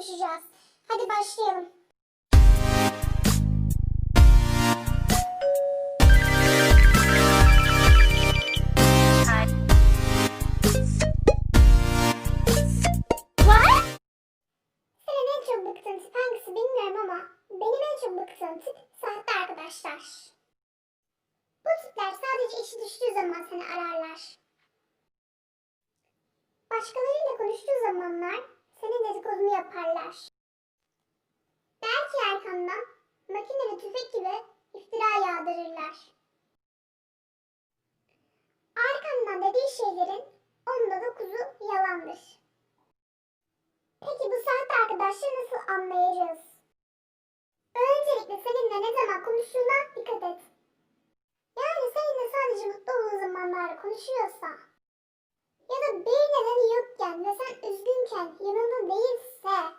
konuşacağız. Hadi başlayalım. What? Senin en çok bıktığın hangisi bilmiyorum ama benim en çok bıktığım tip sahte arkadaşlar. Bu tipler sadece işi düştüğü zaman seni ararlar. Başkalarıyla konuştuğu zamanlar dedikodunu yaparlar. Belki arkandan makineli tüfek gibi iftira yağdırırlar. Arkandan dediği şeylerin onda dokuzu yalandır. Peki bu sahte arkadaşları nasıl anlayacağız? Öncelikle seninle ne zaman konuştuğuna dikkat et. Yani seninle sadece mutlu olduğu zamanlarda konuşuyorsa ya da bir nedeni yokken ve sen üzgünken yanında değilse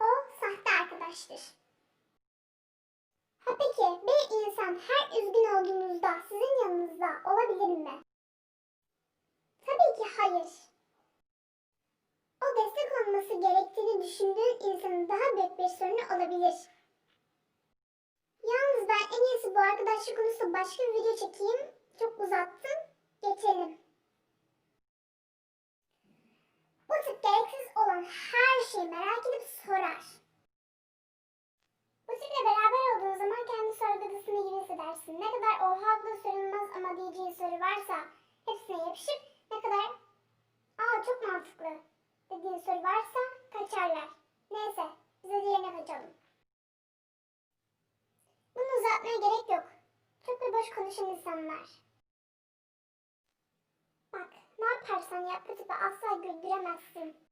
o sahte arkadaştır. Ha peki bir insan her üzgün olduğunuzda sizin yanınızda olabilir mi? Tabii ki hayır. O destek olması gerektiğini düşündüğün insanın daha büyük bir sorunu olabilir. Yalnız ben en iyisi bu arkadaşlık konusunda başka bir video çekeyim. Çok uzattım. Geçelim. Bu tip gereksiz olan her şeyi merak edip sorar. Bu tiple beraber olduğun zaman kendi sorgudasını gibi hissedersin. Ne kadar oha da sorulmaz ama diyeceğin soru varsa hepsine yapışıp ne kadar aa çok mantıklı dediğin soru varsa kaçarlar. Neyse bize diğerine kaçalım. Bunu uzatmaya gerek yok. Çok da boş konuşan insanlar. Bak ne yaparsan yap bu tipi asla güldüremezsin.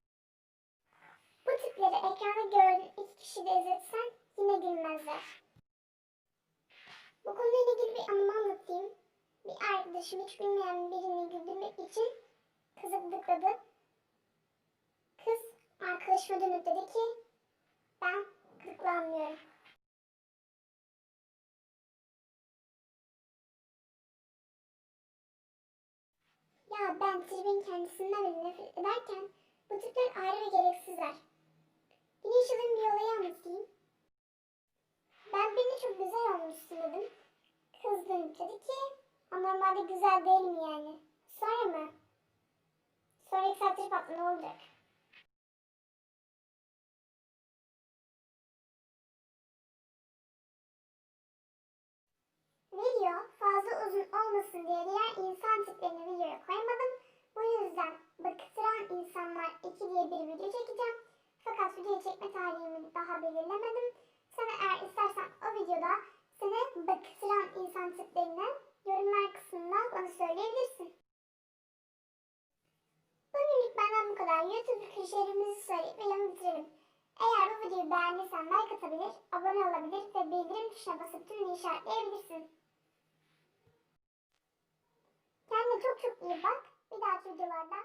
Bu tipleri ekranda gördüğün iki kişi de izletsen yine gülmezler. Bu konuyla ilgili bir anımı anlatayım. Bir arkadaşım hiç gülmeyen birini güldürmek için kızı gıdıkladı. Kız arkadaşıma dönüp dedi ki ben gıdıklanmıyorum. Ya ben tribin kendisinden bile nefret ederken bu tipler ayrı ve gereksizler. Yine yaşadığım bir olayı anlatayım. Ben birini çok güzel olmuşsun dedim. Kız dönüp dedi ki o normalde güzel değil mi yani? Sonra mı? Sonra saattir patlı ne olacak? Video fazla uzun olmasın diye diğer insan tiplerini videoya koymadım. Bu yüzden baktıran insanlar 2 diye bir video çekeceğim. Fakat video çekme tarihimi daha belirlemedim. Sen eğer istersen o videoda seni baktıran insan tiplerini yorumlar kısmından bana söyleyebilirsin. Bugünlük benden bu kadar. YouTube fikirlerimizi söyleyip videomu bitirelim. Eğer bu videoyu beğendiysen like atabilir, abone olabilir ve bildirim tuşuna basıp tümünü işaretleyebilirsin. Kendine çok çok iyi bak. Bir dahaki videolarda